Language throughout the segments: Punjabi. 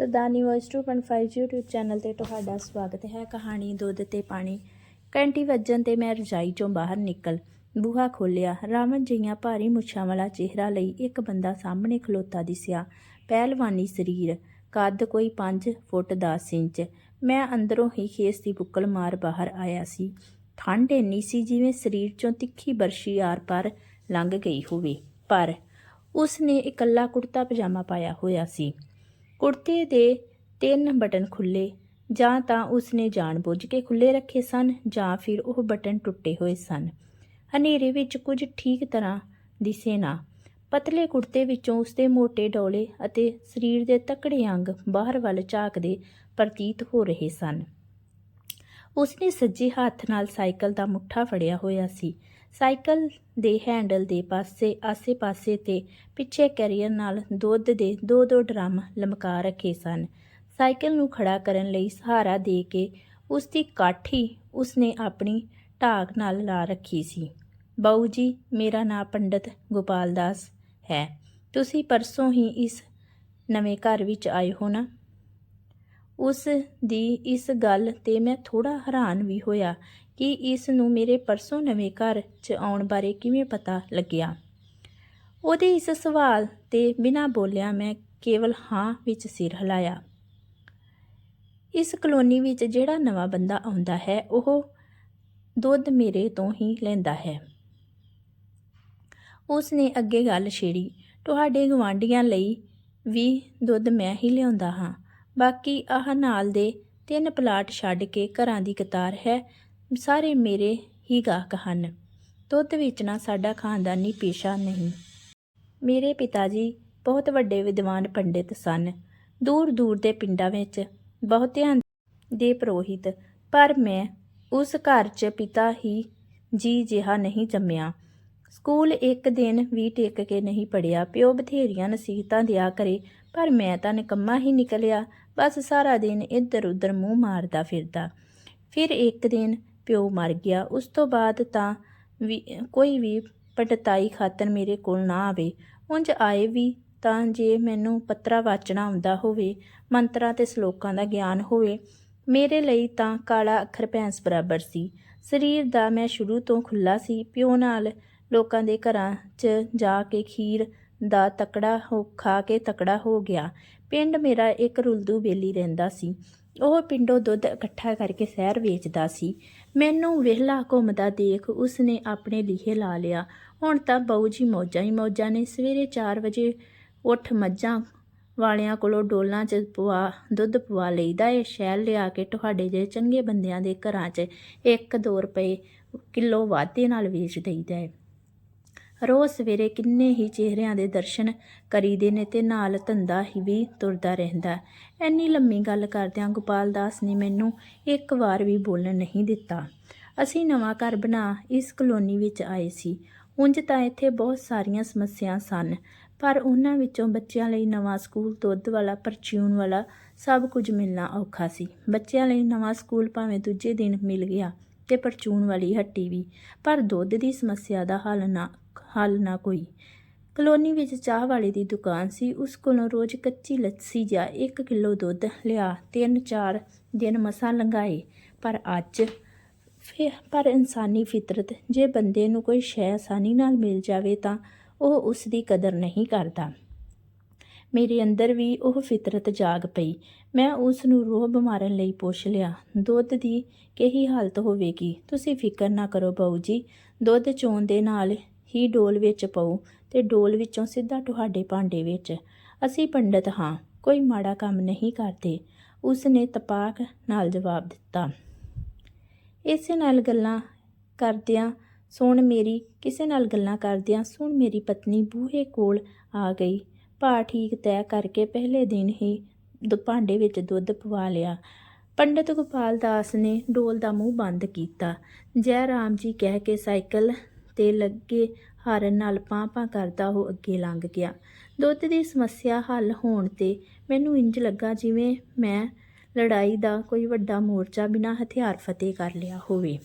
ਸਰਦਾਨੀ ਵੌਇਸ 2.5 YouTube ਚੈਨਲ ਤੇ ਤੁਹਾਡਾ ਸਵਾਗਤ ਹੈ। ਕਹਾਣੀ, ਦੁੱਧ ਤੇ ਪਾਣੀ। ਘੰਟੀ ਵੱਜਣ ਤੇ ਮੈਂ ਰਜਾਈ ਚੋਂ ਬਾਹਰ ਨਿਕਲ ਬੂਹਾ ਖੋਲਿਆ ਰਾਮਨ ਜੀਆਂ ਭਾਰੀ ਮੁੱਛਾਂ ਵਾਲਾ ਚਿਹਰਾ ਲਈ ਇੱਕ ਬੰਦਾ ਸਾਹਮਣੇ ਖਲੋਤਾ ਦਿਸਿਆ। ਪਹਿਲਵਾਨੀ ਸਰੀਰ, ਕੱਦ ਕੋਈ 5 ਫੁੱਟ 10 ਇੰਚ। ਮੈਂ ਅੰਦਰੋਂ ਹੀ ਖੇਸ ਦੀ ਬੁੱਕਲ ਮਾਰ ਬਾਹਰ ਆਇਆ ਸੀ। ਠੰਡ ਇੰਨੀ ਸੀ ਜਿਵੇਂ ਸਰੀਰ ਚੋਂ ਤਿੱਖੀ ਬਰਸ਼ੀ ਆਰ ਪਾਰ ਲੰਘ ਗਈ ਹੋਵੇ। ਪਰ ਉਸ ਨੇ ਇਕੱਲਾ ਕੁੜਤਾ ਪਜਾਮਾ ਪਾਇਆ ਹੋਇਆ ਸੀ। ਕੁੜਤੇ ਦੇ ਤਿੰਨ ਬਟਨ ਖੁੱਲੇ ਜਾਂ ਤਾਂ ਉਸਨੇ ਜਾਣਬੁੱਝ ਕੇ ਖੁੱਲੇ ਰੱਖੇ ਸਨ ਜਾਂ ਫਿਰ ਉਹ ਬਟਨ ਟੁੱਟੇ ਹੋਏ ਸਨ। ਹਨੇਰੇ ਵਿੱਚ ਕੁਝ ਠੀਕ ਤਰ੍ਹਾਂ ਦਿਸੇ ਨਾ। ਪਤਲੇ ਕੁੜਤੇ ਵਿੱਚੋਂ ਉਸਦੇ ਮੋٹے ਡੋਲੇ ਅਤੇ ਸਰੀਰ ਦੇ ਤਕੜੇ ਅੰਗ ਬਾਹਰ ਵੱਲ ਝਾਕਦੇ ਪ੍ਰਤੀਤ ਹੋ ਰਹੇ ਸਨ। ਉਸਨੇ ਸੱਜੇ ਹੱਥ ਨਾਲ ਸਾਈਕਲ ਦਾ ਮੁੱਠਾ ਫੜਿਆ ਹੋਇਆ ਸੀ। ਸਾਈਕਲ ਦੇ ਹੈਂਡਲ ਦੇ ਪਾਸੇ, ਆਸੇ-ਪਾਸੇ ਤੇ ਪਿੱਛੇ ਕੈਰੀਅਰ ਨਾਲ ਦੁੱਧ ਦੇ ਦੋ ਦੋ ਡਰਮ ਲਮਕਾ ਰੱਖੇ ਸਨ। ਸਾਈਕਲ ਨੂੰ ਖੜਾ ਕਰਨ ਲਈ ਸਹਾਰਾ ਦੇ ਕੇ ਉਸ ਦੀ ਕਾਠੀ ਉਸਨੇ ਆਪਣੀ ਢਾਕ ਨਾਲ ਲਾ ਰੱਖੀ ਸੀ। ਬਾਊ ਜੀ, ਮੇਰਾ ਨਾਂ ਪੰਡਤ ਗੋਪਾਲ ਦਾਸ ਹੈ। ਤੁਸੀਂ ਪਰਸੋਂ ਹੀ ਇਸ ਨਵੇਂ ਘਰ ਵਿੱਚ ਆਏ ਹੋ ਨਾ? ਉਸ ਦੀ ਇਸ ਗੱਲ ਤੇ ਮੈਂ ਥੋੜਾ ਹੈਰਾਨ ਵੀ ਹੋਇਆ ਕਿ ਇਸ ਨੂੰ ਮੇਰੇ ਪਰਸੋਂ ਨਵੇਂ ਘਰ 'ਚ ਆਉਣ ਬਾਰੇ ਕਿਵੇਂ ਪਤਾ ਲੱਗਿਆ? ਉਹਦੇ ਇਸ ਸਵਾਲ ਤੇ ਬਿਨਾਂ ਬੋਲਿਆ ਮੈਂ ਕੇਵਲ ਹਾਂ ਵਿੱਚ ਸਿਰ ਹਿਲਾਇਆ। ਇਸ ਕਲੋਨੀ ਵਿੱਚ ਜਿਹੜਾ ਨਵਾਂ ਬੰਦਾ ਆਉਂਦਾ ਹੈ, ਉਹ ਦੁੱਧ ਮੇਰੇ ਤੋਂ ਹੀ ਲੈਂਦਾ ਹੈ। ਉਸ ਨੇ ਅੱਗੇ ਗੱਲ ਛੇੜੀ, ਤੁਹਾਡੇ ਗਵਾਂਢੀਆਂ ਲਈ ਵੀ ਦੁੱਧ ਮੈਂ ਹੀ ਲਿਆਉਂਦਾ ਹਾਂ। ਬਾਕੀ ਆਹ ਨਾਲ ਦੇ ਤਿੰਨ ਪਲਾਟ ਛੱਡ ਕੇ ਘਰਾਂ ਦੀ ਕਤਾਰ ਹੈ ਸਾਰੇ ਮੇਰੇ ਹੀ ਗਾਹਕ ਹਨ। ਦੁੱਧ ਵੇਚਣਾ ਸਾਡਾ ਖਾਨਦਾਨੀ ਪੇਸ਼ਾ ਨਹੀਂ। ਮੇਰੇ ਪਿਤਾ ਜੀ ਬਹੁਤ ਵੱਡੇ ਵਿਦਵਾਨ ਪੰਡਿਤ ਸਨ। ਦੂਰ ਦੂਰ ਦੇ ਪਿੰਡਾਂ ਵਿੱਚ ਬਹੁਤਿਆਂ ਦੇ ਪ੍ਰੋਹਿਤ। ਪਰ ਮੈਂ ਉਸ ਘਰ 'ਚ ਪਿਤਾ ਹੀ ਜੀ ਜਿਹਾ ਨਹੀਂ ਜੰਮਿਆ। ਸਕੂਲ ਇੱਕ ਦਿਨ ਵੀ ਟਿਕ ਕੇ ਨਹੀਂ ਪੜਿਆ ਪਿਓ ਬਥੇਰੀਆਂ ਨਸੀਹਤਾਂ ਦਿਆ ਕਰੇ, ਪਰ ਮੈਂ ਤਾਂ ਨਿਕੰਮਾ ਹੀ ਨਿਕਲਿਆ। ਬਸ ਸਾਰਾ ਦਿਨ ਇੱਧਰ ਉੱਧਰ ਮੂੰਹ ਮਾਰਦਾ ਫਿਰਦਾ। ਫਿਰ ਇੱਕ ਦਿਨ ਪਿਓ ਮਰ ਗਿਆ, ਉਸ ਤੋਂ ਬਾਅਦ ਤਾਂ ਵੀ, ਕੋਈ ਵੀ ਪਟਤਾਈ ਖਾਤਰ ਮੇਰੇ ਕੋਲ ਨਾ ਆਵੇ। ਉਂਝ ਆਏ ਵੀ ਤਾਂ ਜੇ ਮੈਨੂੰ ਪੱਤਰਾ ਵਾਚਣਾ ਆਉਂਦਾ ਹੋਵੇ, ਮੰਤਰਾਂ ਤੇ ਸ਼ਲੋਕਾਂ ਦਾ ਗਿਆਨ ਹੋਵੇ, ਮੇਰੇ ਲਈ ਤਾਂ ਕਾਲਾ ਅੱਖਰ ਭੈਂਸ ਬਰਾਬਰ ਸੀ। ਸਰੀਰ ਦਾ ਮੈਂ ਸ਼ੁਰੂ ਤੋਂ ਖੁੱਲਾ ਸੀ, ਪਿਓ ਨਾਲ ਲੋਕਾਂ ਦੇ ਘਰਾਂ 'ਚ ਜਾ ਕੇ ਖੀਰ ਦਾ ਤਕੜਾ ਹੋ, ਖਾ ਕੇ ਤਕੜਾ ਹੋ ਗਿਆ। ਪਿੰਡ ਮੇਰਾ ਇੱਕ ਰੁਲਦੂ ਬੇਲੀ ਰਹਿੰਦਾ ਸੀ। ਉਹ ਪਿੰਡੋਂ ਦੁੱਧ ਇਕੱਠਾ ਕਰਕੇ ਸ਼ਹਿਰ ਵੇਚਦਾ ਸੀ। ਮੈਨੂੰ ਵਿਹਲਾ ਘੁੰਮਦਾ ਦੇਖ ਉਸਨੇ ਆਪਣੇ ਲੀਹੇ ਲਾ ਲਿਆ। ਹੁਣ ਤਾਂ ਬਾਊ ਜੀ ਮੌਜਾਂ ਹੀ ਮੌਜਾਂ ਨੇ। ਸਵੇਰੇ 4 ਵਜੇ ਉੱਠ ਮੱਝਾਂ ਵਾਲਿਆਂ ਕੋਲੋਂ ਡੋਲਾਂ 'ਚ ਪਵਾ ਦੁੱਧ ਪਵਾ ਲਈਦਾ ਏ। ਸ਼ਹਿਰ ਲਿਆ ਕੇ ਤੁਹਾਡੇ ਜੇ ਚੰਗੇ ਬੰਦਿਆਂ ਦੇ ਘਰਾਂ 'ਚ 1-2 ਰੁਪਏ ਕਿਲੋ ਵਾਧੇ ਨਾਲ ਵੇਚ ਦਈਦਾ ਏ। ਰੋਜ਼ ਸਵੇਰੇ ਕਿੰਨੇ ਹੀ ਚਿਹਰਿਆਂ ਦੇ ਦਰਸ਼ਨ ਕਰੀਦੇ ਨੇ ਤੇ ਨਾਲ ਧੰਦਾ ਹੀ ਵੀ ਤੁਰਦਾ ਰਹਿੰਦਾ। ਐਨੀ ਲੰਮੀ ਗੱਲ ਕਰਦਿਆਂ ਗੋਪਾਲ ਦਾਸ ਨੇ ਮੈਨੂੰ ਇੱਕ ਵਾਰ ਵੀ ਬੋਲਣ ਨਹੀਂ ਦਿੱਤਾ। ਅਸੀਂ ਨਵਾਂ ਘਰ ਬਣਾ ਇਸ ਕਲੋਨੀ ਵਿੱਚ ਆਏ ਸੀ। ਉਂਝ ਤਾਂ ਇੱਥੇ ਬਹੁਤ ਸਾਰੀਆਂ ਸਮੱਸਿਆ ਸਨ, ਪਰ ਉਹਨਾਂ ਵਿੱਚੋਂ ਬੱਚਿਆਂ ਲਈ ਨਵਾਂ ਸਕੂਲ, ਦੁੱਧ ਵਾਲਾ, ਪਰਚੂਨ ਵਾਲਾ ਸਭ ਕੁਝ ਮਿਲਣਾ ਔਖਾ ਸੀ। ਬੱਚਿਆਂ ਲਈ ਨਵਾਂ ਸਕੂਲ ਭਾਵੇਂ ਦੂਜੇ ਦਿਨ ਮਿਲ ਗਿਆ ਤੇ ਪਰਚੂਨ ਵਾਲੀ ਹੱਟੀ ਵੀ, ਪਰ ਦੁੱਧ ਦੀ ਸਮੱਸਿਆ ਦਾ ਹੱਲ ਨਾ ਹੱਲ ਨਾ ਕੋਈ। ਕਲੋਨੀ ਵਿੱਚ ਚਾਹ ਵਾਲੇ ਦੀ ਦੁਕਾਨ ਸੀ। ਉਸ ਕੋਲੋਂ ਰੋਜ਼ ਕੱਚੀ ਲੱਸੀ ਜਾਂ 1 ਕਿਲੋ ਦੁੱਧ ਲਿਆ। ਤਿੰਨ ਚਾਰ ਦਿਨ ਮਸਾਂ ਲੰਘਾਏ। ਪਰ ਅੱਜ ਫਿਰ ਪਰ ਇਨਸਾਨੀ ਫਿਤਰਤ, ਜੇ ਬੰਦੇ ਨੂੰ ਕੋਈ ਸ਼ੈ ਆਸਾਨੀ ਨਾਲ ਮਿਲ ਜਾਵੇ ਤਾਂ ਉਹ ਉਸ ਦੀ ਕਦਰ ਨਹੀਂ ਕਰਦਾ। ਮੇਰੇ ਅੰਦਰ ਵੀ ਉਹ ਫਿਤਰਤ ਜਾਗ ਪਈ। ਮੈਂ ਉਸ ਨੂੰ ਰੋਹ ਮਾਰਨ ਲਈ ਪੁੱਛ ਲਿਆ, ਦੁੱਧ ਦੀ ਕਿਹੀ ਹਾਲਤ ਹੋਵੇਗੀ? ਤੁਸੀਂ ਫਿਕਰ ਨਾ ਕਰੋ ਬਾਊ ਜੀ। ਦੁੱਧ ਚੋਣ ਦੇ ਨਾਲ ਹੀ ਡੋਲ ਵਿੱਚ ਪਾਉ ਤੇ ਡੋਲ ਵਿੱਚੋਂ ਸਿੱਧਾ ਤੁਹਾਡੇ ਭਾਂਡੇ ਵਿੱਚ। ਅਸੀਂ ਪੰਡਤ ਹਾਂ, ਕੋਈ ਮਾੜਾ ਕੰਮ ਨਹੀਂ ਕਰਦੇ। ਉਸ ਨੇ ਤਪਾਕ ਨਾਲ ਜਵਾਬ ਦਿੱਤਾ। ਇਸੇ ਨਾਲ ਗੱਲਾਂ ਕਰਦਿਆਂ ਸੁਣ ਮੇਰੀ, ਕਿਸੇ ਨਾਲ ਗੱਲਾਂ ਕਰਦਿਆਂ ਸੁਣ ਮੇਰੀ ਪਤਨੀ ਬੂਹੇ ਕੋਲ ਆ ਗਈ। ਭਾ ਠੀਕ ਤੈਅ ਕਰਕੇ ਪਹਿਲੇ ਦਿਨ ਹੀ ਦੁ, ਭਾਂਡੇ ਵਿੱਚ ਦੁੱਧ ਪਵਾ ਲਿਆ। ਪੰਡਤ ਗੋਪਾਲ ਦਾਸ ਨੇ ਡੋਲ ਦਾ ਮੂੰਹ ਬੰਦ ਕੀਤਾ। ਜੈ ਰਾਮ ਜੀ ਕਹਿ ਕੇ ਸਾਈਕਲ ਤੇ ਲੱਗੇ ਹਾਰਨ ਨਾਲ ਪਾਂ-ਪਾਂ ਕਰਦਾ ਉਹ ਅੱਗੇ ਲੰਘ ਗਿਆ। ਦੁੱਧ ਦੀ ਸਮੱਸਿਆ ਹੱਲ ਹੋਣ ਤੇ ਮੈਨੂੰ ਇੰਜ ਲੱਗਾ ਜਿਵੇਂ ਮੈਂ ਲੜਾਈ ਦਾ ਕੋਈ ਵੱਡਾ ਮੋਰਚਾ ਬਿਨਾਂ ਹਥਿਆਰ ਫਤਿਹ ਕਰ ਲਿਆ ਹੋਵੇ।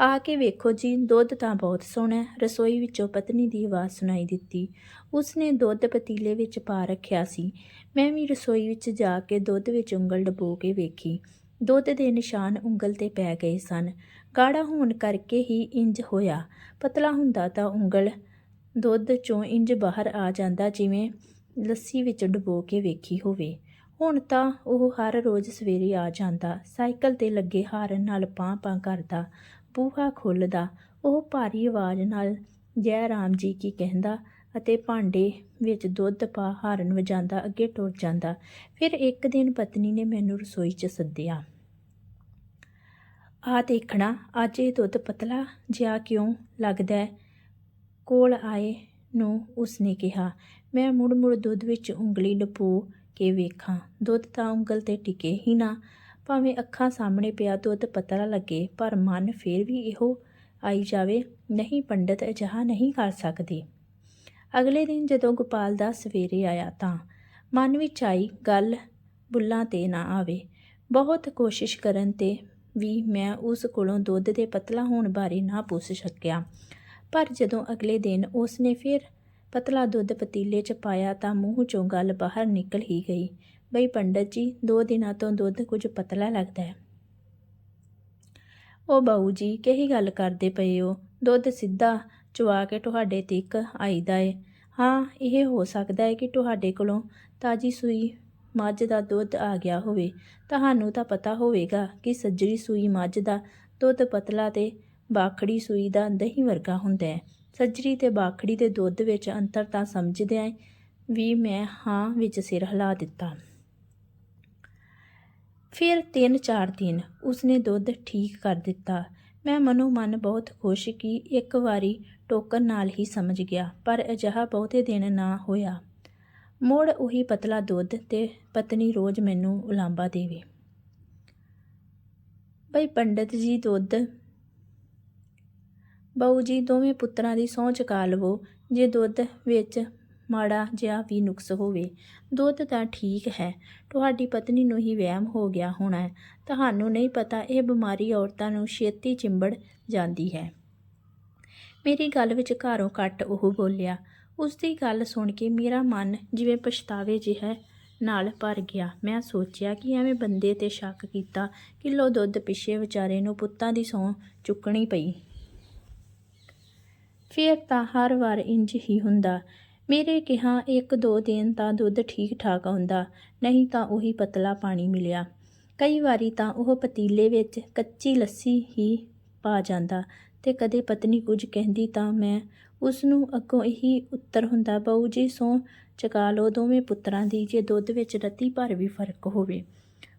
ਆ ਕੇ ਵੇਖੋ ਜੀ, ਦੁੱਧ ਤਾਂ ਬਹੁਤ ਸੋਹਣਾ ਰਸੋਈ ਵਿੱਚੋਂ ਪਤਨੀ ਦੀ ਆਵਾਜ਼ ਸੁਣਾਈ ਦਿੱਤੀ। ਉਸਨੇ ਦੁੱਧ ਪਤੀਲੇ ਵਿੱਚ ਪਾ ਰੱਖਿਆ ਸੀ। ਮੈਂ ਵੀ ਰਸੋਈ ਵਿੱਚ ਜਾ ਕੇ ਦੁੱਧ ਵਿੱਚ ਉਂਗਲ ਡਬੋ ਕੇ ਵੇਖੀ। ਦੁੱਧ ਦੇ ਨਿਸ਼ਾਨ ਉਂਗਲ ਤੇ ਪੈ ਗਏ ਸਨ। ਗਾੜਾ ਹੋਣ ਕਰਕੇ ਹੀ ਇੰਜ ਹੋਇਆ। ਪਤਲਾ ਹੁੰਦਾ ਤਾਂ ਉਂਗਲ ਦੁੱਧ ਚੋਂ ਇੰਜ ਬਾਹਰ ਆ ਜਾਂਦਾ ਜਿਵੇਂ ਲੱਸੀ ਵਿੱਚ ਡੁਬੋ ਕੇ ਵੇਖੀ ਹੋਵੇ। ਹੁਣ ਤਾਂ ਉਹ ਹਰ ਰੋਜ਼ ਸਵੇਰੇ ਆ ਜਾਂਦਾ। ਸਾਈਕਲ ਤੇ ਲੱਗੇ ਹਾਰਨ ਨਾਲ ਪਾਂ ਪਾਂ ਕਰਦਾ, ਬੂਹਾ ਖੁੱਲਦਾ। ਉਹ ਭਾਰੀ ਆਵਾਜ਼ ਨਾਲ ਜੈ ਰਾਮ ਜੀ ਕੀ ਕਹਿੰਦਾ ਅਤੇ ਭਾਂਡੇ ਵਿੱਚ ਦੁੱਧ ਪਾ ਹਾਰਨ ਵਜਾਉਂਦਾ ਅੱਗੇ ਟੁਰ ਜਾਂਦਾ। ਫਿਰ ਇੱਕ ਦਿਨ ਪਤਨੀ ਨੇ ਮੈਨੂੰ ਰਸੋਈ 'ਚ ਸੱਦਿਆ। ਆ ਦੇਖਣਾ, ਅੱਜ ਇਹ ਦੁੱਧ ਪਤਲਾ ਜਿਹਾ ਕਿਉਂ ਲੱਗਦਾ ਕੋਲ ਆਏ ਨੂੰ ਉਸਨੇ ਕਿਹਾ, ਮੈਂ ਮੁੜ ਮੁੜ ਦੁੱਧ ਵਿੱਚ ਉਂਗਲੀ ਡਪੋ ਕੇ ਵੇਖਾਂ। ਦੁੱਧ ਤਾਂ ਉਂਗਲ ਤੇ ਟਿਕੇ ਹੀ ਨਾ। ਭਾਵੇਂ ਅੱਖਾਂ ਸਾਹਮਣੇ ਪਿਆ ਦੁੱਧ ਪਤਲਾ ਲੱਗੇ, ਪਰ ਮਨ ਫੇਰ ਵੀ ਇਹੋ ਆਈ ਜਾਵੇ, ਨਹੀਂ ਪੰਡਤ ਅਜਿਹਾ ਨਹੀਂ ਕਰ ਸਕਦੇ। ਅਗਲੇ ਦਿਨ ਜਦੋਂ ਗੋਪਾਲ ਦਾ ਸਵੇਰੇ ਆਇਆ ਤਾਂ ਮਨ ਵਿੱਚ ਆਈ, ਗੱਲ ਬੁੱਲਾਂ ਤੇ ਨਾ ਆਵੇ। ਬਹੁਤ ਕੋਸ਼ਿਸ਼ ਕਰਨ ਤੇ ਵੀ ਮੈਂ ਉਸ ਕੋਲੋਂ ਦੁੱਧ ਦੇ ਪਤਲਾ ਹੋਣ ਬਾਰੇ ਨਾ ਪੁੱਛ ਸਕਿਆ। ਪਰ ਜਦੋਂ ਅਗਲੇ ਦਿਨ ਉਸ ਨੇ ਫਿਰ ਪਤਲਾ ਦੁੱਧ ਪਤੀਲੇ 'ਚ ਪਾਇਆ ਤਾਂ ਮੂੰਹ 'ਚੋਂ ਗੱਲ ਬਾਹਰ ਨਿਕਲ ਹੀ ਗਈ। ਬਈ ਪੰਡਤ ਜੀ, ਦੋ ਦਿਨਾਂ ਤੋਂ ਦੁੱਧ ਕੁਝ ਪਤਲਾ ਲੱਗਦਾ ਹੈ। ਉਹ ਬਾਊ ਜੀ, ਕਿਹੀ ਗੱਲ ਕਰਦੇ ਪਏ ਹੋ? ਦੁੱਧ ਸਿੱਧਾ ਚੁਆ ਕੇ ਤੁਹਾਡੇ ਤੱਕ ਆਈਦਾ ਏ। ਹਾਂ, ਇਹ ਹੋ ਸਕਦਾ ਹੈ ਕਿ ਤੁਹਾਡੇ ਕੋਲੋਂ ਤਾਜੀ ਸੂਈ ਮੱਝ ਦਾ ਦੁੱਧ ਆ ਗਿਆ ਹੋਵੇ, ਤੁਹਾਨੂੰ ਤਾਂ ਪਤਾ ਹੋਵੇਗਾ ਕਿ ਸੱਜਰੀ ਸੂਈ ਮੱਝ ਦਾ ਦੁੱਧ ਪਤਲਾ ਤੇ ਬਾਖੜੀ ਸੂਈ ਦਾ ਦਹੀਂ ਵਰਗਾ ਹੁੰਦਾ ਹੈ। ਸੱਜਰੀ ਤੇ ਬਾਖੜੀ ਦੇ ਦੁੱਧ ਵਿੱਚ ਅੰਤਰ ਤਾਂ ਸਮਝਦਿਆਂ ਵੀ ਮੈਂ ਹਾਂ ਵਿੱਚ ਸਿਰ ਹਿਲਾ ਦਿੱਤਾ। ਫਿਰ ਤਿੰਨ ਚਾਰ ਦਿਨ ਉਸਨੇ ਦੁੱਧ ਠੀਕ ਕਰ ਦਿੱਤਾ। ਮੈਂ ਮਨੋ ਮਨ ਬਹੁਤ ਖੁਸ਼ ਕਿ ਇੱਕ ਵਾਰੀ ਟੋਕਨ ਨਾਲ ਹੀ ਸਮਝ ਗਿਆ, ਪਰ ਅਜਿਹਾ ਬਹੁਤੇ ਦਿਨ ਨਾ ਹੋਇਆ। ਮੁੜ ਉਹੀ ਪਤਲਾ ਦੁੱਧ ਤੇ ਪਤਨੀ ਰੋਜ਼ ਮੈਨੂੰ ਉਲਾਂਬਾ ਦੇਵੇ। ਬਈ ਪੰਡਤ ਜੀ ਦੁੱਧ ਬਾਊ ਜੀ ਦੋਵੇਂ ਪੁੱਤਰਾਂ ਦੀ ਸਹੁੰ ਚੁਕਾ ਲਵੋ, ਜੇ ਦੁੱਧ ਵਿੱਚ ਮਾੜਾ ਜਿਹਾ ਵੀ ਨੁਕਸ ਹੋਵੇ। ਦੁੱਧ ਤਾਂ ਠੀਕ ਹੈ, ਤੁਹਾਡੀ ਪਤਨੀ ਨੂੰ ਹੀ ਵਹਿਮ ਹੋ ਗਿਆ ਹੋਣਾ ਤੁਹਾਨੂੰ ਨਹੀਂ ਪਤਾ ਇਹ ਬਿਮਾਰੀ ਔਰਤਾਂ ਨੂੰ ਛੇਤੀ ਚਿੰਬੜ ਜਾਂਦੀ ਹੈ। ਮੇਰੀ ਗੱਲ ਵਿੱਚ ਘਰੋਂ ਕੱਟ ਉਹ ਬੋਲਿਆ ਉਸ ਦੀ ਗੱਲ ਸੁਣ ਕੇ ਮੇਰਾ ਮਨ ਜਿਵੇਂ ਪਛਤਾਵੇ ਜਿਹਾ ਨਾਲ ਭਰ ਗਿਆ। ਮੈਂ ਸੋਚਿਆ ਕਿ ਐਵੇਂ ਬੰਦੇ ਤੇ ਸ਼ੱਕ ਕੀਤਾ ਕਿਲੋ ਦੁੱਧ ਪਿੱਛੇ ਵਿਚਾਰੇ ਨੂੰ ਪੁੱਤਾਂ ਦੀ ਸਹੁੰ ਚੁੱਕਣੀ ਪਈ। ਫਿਰ ਤਾਂ ਹਰ ਵਾਰ ਇੰਜ ਹੀ ਹੁੰਦਾ। ਮੇਰੇ ਕਿਹਾ, ਇੱਕ ਦੋ ਦਿਨ ਤਾਂ ਦੁੱਧ ਠੀਕ ਠਾਕ ਆਉਂਦਾ, ਨਹੀਂ ਤਾਂ ਉਹੀ ਪਤਲਾ ਪਾਣੀ ਮਿਲਿਆ। ਕਈ ਵਾਰੀ ਤਾਂ ਉਹ ਪਤੀਲੇ ਵਿੱਚ ਕੱਚੀ ਲੱਸੀ ਹੀ ਪਾ ਜਾਂਦਾ ਤੇ ਕਦੇ ਪਤਨੀ ਕੁਝ ਕਹਿੰਦੀ ਤਾਂ ਮੈਂ ਉਸ ਨੂੰ ਅੱਗੋਂ ਇਹੀ ਉੱਤਰ ਹੁੰਦਾ ਬਾਊ ਜੀ ਸੋ ਚਕਾ ਲਓ ਦੋਵੇਂ ਪੁੱਤਰਾਂ ਦੀ, ਜੇ ਦੁੱਧ ਵਿੱਚ ਰੱਤੀ ਭਰ ਵੀ ਫ਼ਰਕ ਹੋਵੇ।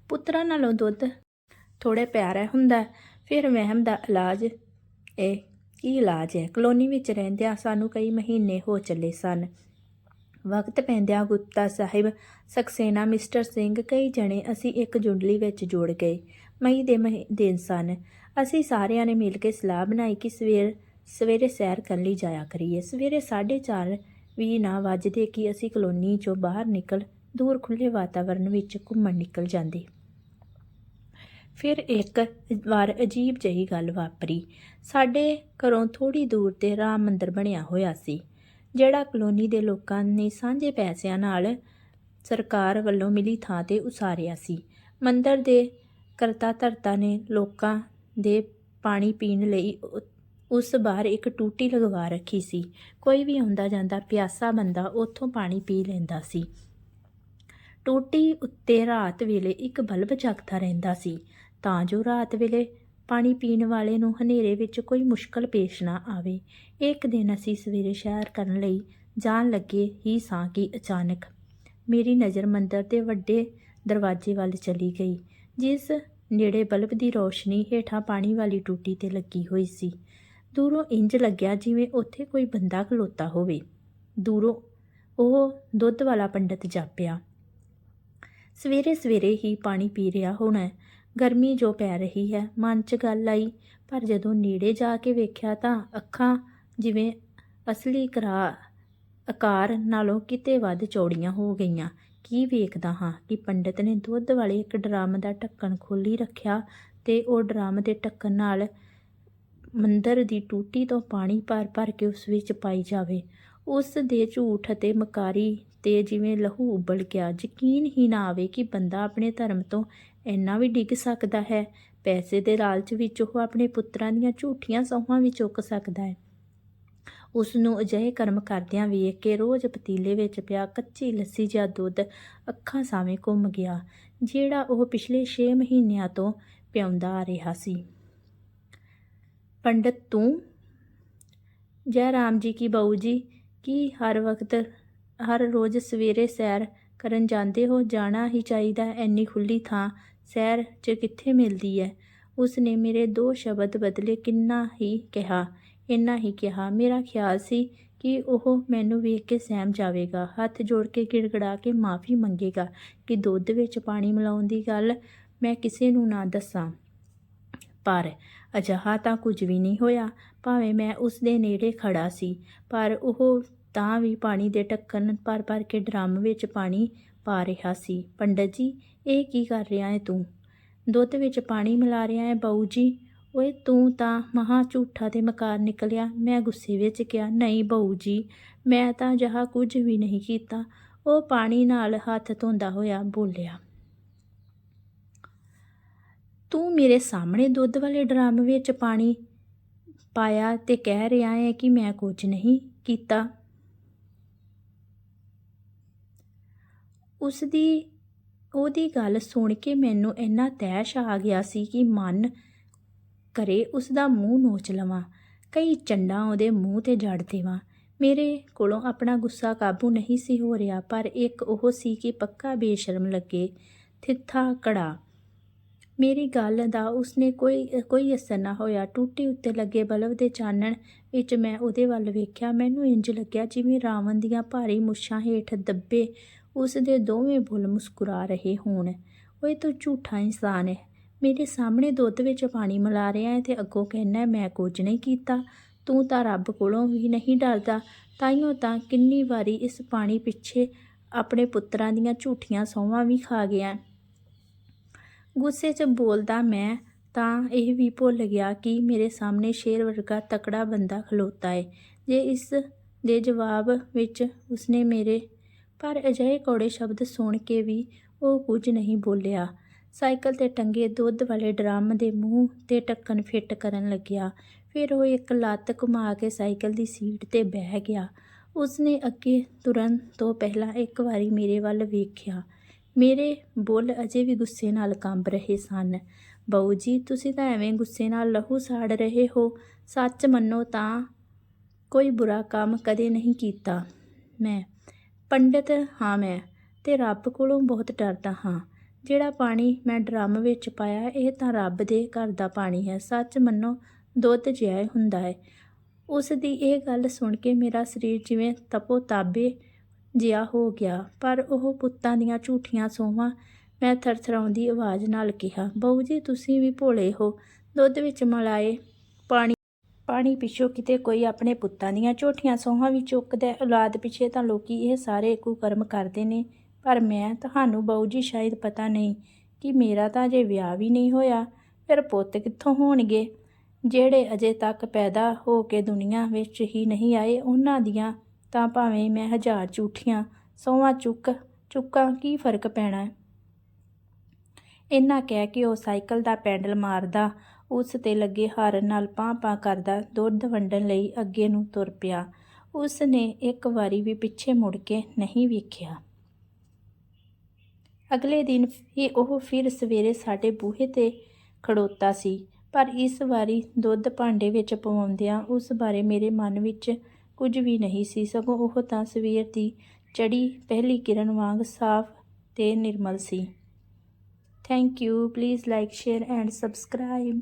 ਪੁੱਤਰਾਂ ਨਾਲੋਂ ਦੁੱਧ ਥੋੜੇ ਪਿਆਰਾ ਹੁੰਦਾ, ਫਿਰ ਵਹਿਮ ਦਾ ਇਲਾਜ ਇਹ ਕੀ ਇਲਾਜ ਹੈ? ਕਲੋਨੀ ਵਿੱਚ ਰਹਿੰਦਿਆਂ ਸਾਨੂੰ ਕਈ ਮਹੀਨੇ ਹੋ ਚੱਲੇ ਸਨ। ਵਕਤ ਪੈਂਦਿਆਂ ਗੁਪਤਾ ਸਾਹਿਬ, ਸਕਸੇਨਾ, ਮਿਸਟਰ ਸਿੰਘ, ਕਈ ਜਣੇ ਅਸੀਂ ਇੱਕ ਜੁੰਡਲੀ ਵਿੱਚ ਜੋੜ ਗਏ। ਮਈ ਦੇ ਮਹੀ- ਦਿਨ ਸਨ। ਅਸੀਂ ਸਾਰਿਆਂ ਨੇ ਮਿਲ ਕੇ ਸਲਾਹ ਬਣਾਈ ਕਿ ਸਵੇਰ ਸਵੇਰੇ ਸੈਰ ਕਰਨ ਲਈ ਜਾਇਆ ਕਰੀਏ। ਸਵੇਰੇ 4:30 ਵੀ ਨਾ ਵੱਜਦੇ ਕਿ ਅਸੀਂ ਕਲੋਨੀ ਚੋਂ ਬਾਹਰ ਨਿਕਲ ਦੂਰ ਖੁੱਲੇ ਵਾਤਾਵਰਣ ਵਿੱਚ ਘੁੰਮਣ ਨਿਕਲ ਜਾਂਦੇ। ਫਿਰ ਇੱਕ ਵਾਰ ਅਜੀਬ ਜਿਹੀ ਗੱਲ ਵਾਪਰੀ। ਸਾਡੇ ਘਰੋਂ ਥੋੜੀ ਦੂਰ ਤੇ ਰਾਮ ਮੰਦਰ ਬਣਿਆ ਹੋਇਆ ਸੀ, ਜਿਹੜਾ ਕਲੋਨੀ ਦੇ ਲੋਕਾਂ ਨੇ ਸਾਂਝੇ ਪੈਸਿਆਂ ਨਾਲ ਸਰਕਾਰ ਵੱਲੋਂ ਮਿਲੀ ਥਾਂ ਤੇ ਉਸਾਰਿਆ ਸੀ। ਮੰਦਰ ਦੇ ਕਰਤਾ ਧਰਤਾ ਨੇ ਲੋਕਾਂ ਦੇ ਪਾਣੀ ਪੀਣ ਲਈ ਉ- ਉਸ ਬਾਹਰ ਇੱਕ ਟੂਟੀ ਲਗਵਾ ਰੱਖੀ ਸੀ। ਕੋਈ ਵੀ ਆਉਂਦਾ ਜਾਂਦਾ ਪਿਆਸਾ ਬੰਦਾ ਉੱਥੋਂ ਪਾਣੀ ਪੀ ਲੈਂਦਾ ਸੀ। ਟੂਟੀ ਉੱਤੇ ਰਾਤ ਵੇਲੇ ਇੱਕ ਬਲਬ ਜਗਦਾ ਰਹਿੰਦਾ ਸੀ। ਤਾਂ ਜੋ ਰਾਤ ਵੇਲੇ ਪਾਣੀ ਪੀਣ ਵਾਲੇ ਨੂੰ ਹਨੇਰੇ ਵਿੱਚ ਕੋਈ ਮੁਸ਼ਕਲ ਪੇਸ਼ ਨਾ ਆਵੇ। ਇੱਕ ਦਿਨ ਅਸੀਂ ਸਵੇਰੇ ਸ਼ਹਿਰ ਕਰਨ ਲਈ ਜਾਣ ਲੱਗੇ ਹੀ ਸਾਂ ਕਿ ਅਚਾਨਕ ਮੇਰੀ ਨਜ਼ਰ ਮੰਦਰ ਦੇ ਵੱਡੇ ਦਰਵਾਜ਼ੇ ਵੱਲ ਚਲੀ ਗਈ, ਜਿਸ ਨੇੜੇ ਬਲਬ ਦੀ ਰੋਸ਼ਨੀ ਹੇਠਾਂ ਪਾਣੀ ਵਾਲੀ ਟੂਟੀ ਤੇ ਲੱਗੀ ਹੋਈ ਸੀ। ਦੂਰੋਂ ਇੰਜ ਲੱਗਿਆ ਜਿਵੇਂ ਉੱਥੇ ਕੋਈ ਬੰਦਾ ਖਲੋਤਾ ਹੋਵੇ। ਦੂਰੋਂ ਉਹ ਦੁੱਧ ਵਾਲਾ ਪੰਡਤ ਜਾਪਿਆ, ਸਵੇਰੇ ਸਵੇਰੇ ਹੀ ਪਾਣੀ ਪੀ ਰਿਹਾ ਹੋਣਾ ਗਰਮੀ ਜੋ ਪੈ ਰਹੀ ਹੈ, ਮਨ 'ਚ ਗੱਲ ਆਈ, ਪਰ ਜਦੋਂ ਨੇੜੇ ਜਾ ਕੇ ਵੇਖਿਆ ਤਾਂ ਅੱਖਾਂ ਜਿਵੇਂ ਅਸਲੀ ਕਰਾ, ਆਕਾਰ ਨਾਲੋਂ ਕਿਤੇ ਵੱਧ ਚੌੜੀਆਂ ਹੋ ਗਈਆਂ। ਕੀ ਵੇਖਦਾ ਹਾਂ ਕਿ ਪੰਡਤ ਨੇ ਦੁੱਧ ਵਾਲੇ ਇੱਕ ਡਰਮ ਦਾ ਢੱਕਣ ਖੋਲੀ ਰੱਖਿਆ ਤੇ ਉਹ ਡਰਮ ਦੇ ਢੱਕਣ ਨਾਲ ਮੰਦਰ ਦੀ ਟੂਟੀ ਤੋਂ ਪਾਣੀ ਭਰ ਭਰ ਕੇ ਉਸ ਵਿੱਚ ਪਾਈ ਜਾਵੇ। ਉਸ ਦੇ ਝੂਠ ਅਤੇ ਮਕਾਰੀ ਤੇ ਜਿਵੇਂ ਲਹੂ ਉਬਲ ਗਿਆ, ਯਕੀਨ ਹੀ ਨਾ ਆਵੇ ਕਿ ਬੰਦਾ ਆਪਣੇ ਧਰਮ ਤੋਂ ਇੰਨਾ ਵੀ ਡਿੱਗ ਸਕਦਾ ਹੈ। ਪੈਸੇ ਦੇ ਲਾਲਚ ਵਿੱਚ ਉਹ ਆਪਣੇ ਪੁੱਤਰਾਂ ਦੀਆਂ ਝੂਠੀਆਂ ਸੌਹਾਂ ਵੀ ਚੁੱਕ ਸਕਦਾ ਹੈ। ਉਸ ਨੂੰ ਅਜਿਹੇ ਕਰਮ ਕਰਦਿਆਂ ਵੇਖ ਕੇ ਰੋਜ਼ ਪਤੀਲੇ ਵਿੱਚ ਪਿਆ ਕੱਚੀ ਲੱਸੀ ਜਾਂ ਦੁੱਧ ਅੱਖਾਂ ਸਾਹਵੇਂ ਘੁੰਮ ਗਿਆ, ਜਿਹੜਾ ਉਹ ਪਿਛਲੇ ਛੇ ਮਹੀਨਿਆਂ ਤੋਂ ਪਿਆਉਂਦਾ ਆ ਰਿਹਾ ਸੀ। ਪੰਡਤ ਤੂੰ? ਜੈ ਰਾਮ ਜੀ ਕੀ ਬਹੂ ਜੀ ਕੀ ਹਰ ਵਕਤ ਹਰ ਰੋਜ਼ ਸਵੇਰੇ ਸੈਰ ਕਰਨ ਜਾਂਦੇ ਹੋ? ਜਾਣਾ ਹੀ ਚਾਹੀਦਾ ਹੈ, ਇੰਨੀ ਖੁੱਲੀ ਥਾਂ ਸੈਰ 'ਚ ਕਿੱਥੇ ਮਿਲਦੀ ਹੈ? ਉਸ ਨੇ ਮੇਰੇ ਦੋ ਸ਼ਬਦ ਬਦਲੇ ਕਿੰਨਾ ਹੀ ਕਿਹਾ ਇੰਨਾ ਹੀ ਕਿਹਾ। ਮੇਰਾ ਖਿਆਲ ਸੀ ਕਿ ਉਹ ਮੈਨੂੰ ਵੇਖ ਕੇ ਸਹਿਮ ਜਾਵੇਗਾ। ਹੱਥ ਜੋੜ ਕੇ ਗਿੜਗੜਾ ਕੇ ਮਾਫੀ ਮੰਗੇਗਾ ਕਿ ਦੁੱਧ ਵਿੱਚ ਪਾਣੀ ਮਿਲਾਉਣ ਦੀ ਗੱਲ ਮੈਂ ਕਿਸੇ ਨੂੰ ਨਾ ਦੱਸਾਂ। ਪਰ ਅਜਿਹਾ ਤਾਂ ਕੁਝ ਵੀ ਨਹੀਂ ਹੋਇਆ। ਭਾਵੇਂ ਮੈਂ ਉਸ ਦੇ ਨੇੜੇ ਖੜਾ ਸੀ, ਪਰ ਉਹ ਤਾਂ ਵੀ ਪਾਣੀ ਦੇ ਢੱਕਣ ਭਰ ਭਰ ਕੇ ਡਰਮ ਵਿੱਚ ਪਾਣੀ ਪਾ ਰਿਹਾ ਸੀ। ਪੰਡਤ ਜੀ, ਇਹ ਕੀ ਕਰ ਰਿਹਾ ਹੈ ਤੂੰ? ਦੁੱਧ ਵਿੱਚ ਪਾਣੀ ਮਿਲਾ ਰਿਹਾ ਹੈ ਬਾਊ ਜੀ। ਓਏ ਤੂੰ ਤਾਂ ਮਹਾ ਝੂਠਾ ਤੇ ਮਕਾਰ ਨਿਕਲਿਆ। ਮੈਂ ਗੁੱਸੇ ਵਿੱਚ ਕਿਹਾ, ਨਹੀਂ ਬਾਊ ਜੀ, ਮੈਂ ਤਾਂ ਜਹਾ ਕੁਝ ਵੀ ਨਹੀਂ ਕੀਤਾ। ਉਹ ਪਾਣੀ ਨਾਲ ਹੱਥ ਧੋਂਦਾ ਹੋਇਆ ਬੋਲਿਆ। ਤੂੰ ਮੇਰੇ ਸਾਹਮਣੇ ਦੁੱਧ ਵਾਲੇ ਡਰਮ ਵਿੱਚ ਪਾਣੀ ਪਾਇਆ ਤੇ ਕਹਿ ਰਿਹਾ ਹੈ ਕਿ ਮੈਂ ਕੁਝ ਨਹੀਂ ਕੀਤਾ। ਉਸ ਦੀ ਉਹਦੀ ਗੱਲ ਸੁਣ ਕੇ ਮੈਨੂੰ ਇੰਨਾ ਤੈਸ਼ ਆ ਗਿਆ ਸੀ ਕਿ ਮਨ ਕਰੇ ਉਸ ਦਾ ਮੂੰਹ ਨੋਚ ਲਵਾਂ। ਕਈ ਚੰਡਾਂ ਉਹਦੇ ਮੂੰਹ ਤੇ ਜੜ ਦੇਵਾਂ। ਮੇਰੇ ਕੋਲੋਂ ਆਪਣਾ ਗੁੱਸਾ ਕਾਬੂ ਨਹੀਂ ਸੀ ਹੋ ਰਿਹਾ, ਪਰ ਇੱਕ ਉਹ ਸੀ ਕਿ ਪੱਕਾ ਬੇਸ਼ਰਮ ਲੱਗੇ, ਥਿੱਥਾ ਕੜਾ ਮੇਰੀ ਗੱਲ ਦਾ ਉਸਨੇ ਕੋਈ ਕੋਈ ਅਸਰ ਨਾ ਹੋਇਆ। ਟੂਟੀ ਉੱਤੇ ਲੱਗੇ ਬਲਬ ਦੇ ਚਾਨਣ ਵਿੱਚ ਮੈਂ ਉਹਦੇ ਵੱਲ ਵੇਖਿਆ। ਮੈਨੂੰ ਇੰਜ ਲੱਗਿਆ ਜਿਵੇਂ ਰਾਵਣ ਦੀਆਂ ਭਾਰੀ ਮੁੱਛਾਂ ਹੇਠ ਦੱਬੇ ਉਸ ਦੇ ਦੋਵੇਂ ਬੁੱਲ ਮੁਸਕਰਾ ਰਹੇ ਹੋਣ। ਓਏ ਤੂੰ ਝੂਠਾ ਇਨਸਾਨ ਹੈ ਮੇਰੇ ਸਾਹਮਣੇ ਦੁੱਧ ਵਿੱਚ ਪਾਣੀ ਮਿਲਾ ਰਿਹਾ ਹੈ ਤੇ ਅੱਗੋਂ ਕਹਿਣਾ ਮੈਂ ਕੁਝ ਨਹੀਂ ਕੀਤਾ। ਤੂੰ ਤਾਂ ਰੱਬ ਕੋਲੋਂ ਵੀ ਨਹੀਂ ਡਰਦਾ। ਤਾਈਓ ਤਾਂ ਕਿੰਨੀ ਵਾਰੀ ਇਸ ਪਾਣੀ ਪਿੱਛੇ ਆਪਣੇ ਪੁੱਤਰਾਂ ਦੀਆਂ ਝੂਠੀਆਂ ਸੌਹਾਂ ਵੀ ਖਾ ਗਿਆ। ਗੁੱਸੇ 'ਚ ਬੋਲਦਾ ਮੈਂ, ਤਾਂ ਇਹ ਵੀ ਭੁੱਲ ਗਿਆ ਕਿ ਮੇਰੇ ਸਾਹਮਣੇ ਸ਼ੇਰ ਵਰਗਾ ਤਕੜਾ ਬੰਦਾ ਖਲੋਤਾ ਹੈ ਜੇ ਇਸ ਦੇ ਜਵਾਬ ਵਿੱਚ ਉਸਨੇ ਮੇਰੇ ਪਰ ਅਜਿਹੇ ਕੌੜੇ ਸ਼ਬਦ ਸੁਣ ਕੇ ਵੀ ਉਹ ਕੁਝ ਨਹੀਂ ਬੋਲਿਆ, ਸਾਈਕਲ ਤੇ ਟੰਗੇ ਦੁੱਧ ਵਾਲੇ ਡਰਮ ਦੇ ਮੂੰਹ ਤੇ ਢੱਕਣ ਫਿੱਟ ਕਰਨ ਲੱਗਿਆ। ਫਿਰ ਉਹ ਇੱਕ ਲੱਤ ਘੁਮਾ ਕੇ ਸਾਈਕਲ ਦੀ ਸੀਟ ਤੇ ਬਹਿ ਗਿਆ। ਉਸਨੇ ਅੱਗੇ ਤੁਰਨ ਤੋਂ ਪਹਿਲਾਂ ਇੱਕ ਵਾਰੀ ਮੇਰੇ ਵੱਲ ਵੇਖਿਆ। ਮੇਰੇ ਬੁੱਲ ਅਜੇ ਵੀ ਗੁੱਸੇ ਨਾਲ ਕੰਬ ਰਹੇ ਸਨ। ਬਾਊ ਜੀ, ਤੁਸੀਂ ਤਾਂ ਐਵੇਂ ਗੁੱਸੇ ਨਾਲ ਲਹੂ ਸਾੜ ਰਹੇ ਹੋ। ਸੱਚ ਮੰਨੋ ਤਾਂ ਕੋਈ ਬੁਰਾ ਕੰਮ ਕਦੇ ਨਹੀਂ ਕੀਤਾ। ਮੈਂ ਪੰਡਿਤ ਹਾਂ ਮੈਂ ਤੇ ਰੱਬ ਕੋਲੋਂ ਬਹੁਤ ਡਰਦਾ ਹਾਂ। ਜਿਹੜਾ ਪਾਣੀ ਮੈਂ ਡਰਮ ਵਿੱਚ ਪਾਇਆ, ਇਹ ਤਾਂ ਰੱਬ ਦੇ ਘਰ ਦਾ ਪਾਣੀ ਹੈ। ਸੱਚ ਮੰਨੋ, ਦੁੱਧ ਜਿਹਾ ਹੁੰਦਾ ਹੈ। ਉਸ ਦੀ ਇਹ ਗੱਲ ਸੁਣ ਕੇ ਮੇਰਾ ਸਰੀਰ ਜਿਵੇਂ ਤਪੋ ਤਾਬੇ ਜਿਹਾ ਹੋ ਗਿਆ, ਪਰ ਉਹ ਪੁੱਤਾਂ ਦੀਆਂ ਝੂਠੀਆਂ ਸੋਹਾਂ ਮੈਂ ਥਰਥਰਾਉਂਦੀ ਆਵਾਜ਼ ਨਾਲ ਕਿਹਾ ਬਾਊ ਜੀ, ਤੁਸੀਂ ਵੀ ਭੋਲੇ ਹੋ, ਦੁੱਧ ਵਿੱਚ ਮਲਾਏ ਪਾਣੀ ਪਾਣੀ ਪਿੱਛੋਂ ਕਿਤੇ ਕੋਈ ਆਪਣੇ ਪੁੱਤਾਂ ਦੀਆਂ ਝੂਠੀਆਂ ਸੋਹਾਂ ਵੀ ਚੁੱਕਦਾ ਔਲਾਦ ਪਿੱਛੇ ਤਾਂ ਲੋਕੀ ਇਹ ਸਾਰੇ ਕੁਕਰਮ ਕਰਦੇ ਨੇ, ਪਰ ਮੈਂ ਤੁਹਾਨੂੰ ਬਾਊ ਜੀ ਸ਼ਾਇਦ ਪਤਾ ਨਹੀਂ ਕਿ ਮੇਰਾ ਤਾਂ ਅਜੇ ਵਿਆਹ ਵੀ ਨਹੀਂ ਹੋਇਆ, ਫਿਰ ਪੁੱਤ ਕਿੱਥੋਂ ਹੋਣਗੇ? ਜਿਹੜੇ ਅਜੇ ਤੱਕ ਪੈਦਾ ਹੋ ਕੇ ਦੁਨੀਆ ਵਿੱਚ ਹੀ ਨਹੀਂ ਆਏ, ਉਹਨਾਂ ਦੀਆਂ ਤਾਂ ਭਾਵੇਂ ਮੈਂ ਹਜ਼ਾਰ ਝੂਠੀਆਂ ਸੌਵਾਂ ਚੁੱਕ ਚੁੱਕਾਂ ਕੀ ਫ਼ਰਕ ਪੈਣਾ? ਇੰਨਾ ਕਹਿ ਕੇ ਉਹ ਸਾਈਕਲ ਦਾ ਪੈਡਲ ਮਾਰਦਾ, ਉਸ ਤੇ ਲੱਗੇ ਹਾਰਨ ਨਾਲ ਪਾਂ-ਪਾਂ ਕਰਦਾ ਦੁੱਧ ਵੰਡਣ ਲਈ ਅੱਗੇ ਨੂੰ ਤੁਰ ਪਿਆ। ਉਸ ਨੇ ਇੱਕ ਵਾਰੀ ਵੀ ਪਿੱਛੇ ਮੁੜ ਕੇ ਨਹੀਂ ਵੇਖਿਆ। ਅਗਲੇ ਦਿਨ ਇਹ ਉਹ ਫਿਰ ਸਵੇਰੇ ਸਾਡੇ ਬੂਹੇ ਤੇ ਖੜੋਤਾ ਸੀ, ਪਰ ਇਸ ਵਾਰੀ ਦੁੱਧ ਭਾਂਡੇ ਵਿੱਚ ਪਵਾਉਂਦਿਆਂ ਉਸ ਬਾਰੇ ਮੇਰੇ ਮਨ ਵਿੱਚ ਕੁਝ ਵੀ ਨਹੀਂ ਸੀ, ਸਗੋਂ ਉਹ ਤਾਂ ਸਵੇਰ ਦੀ ਚੜੀ ਪਹਿਲੀ ਕਿਰਨ ਵਾਂਗ ਸਾਫ਼ ਤੇ ਨਿਰਮਲ ਸੀ। Thank you please like share and subscribe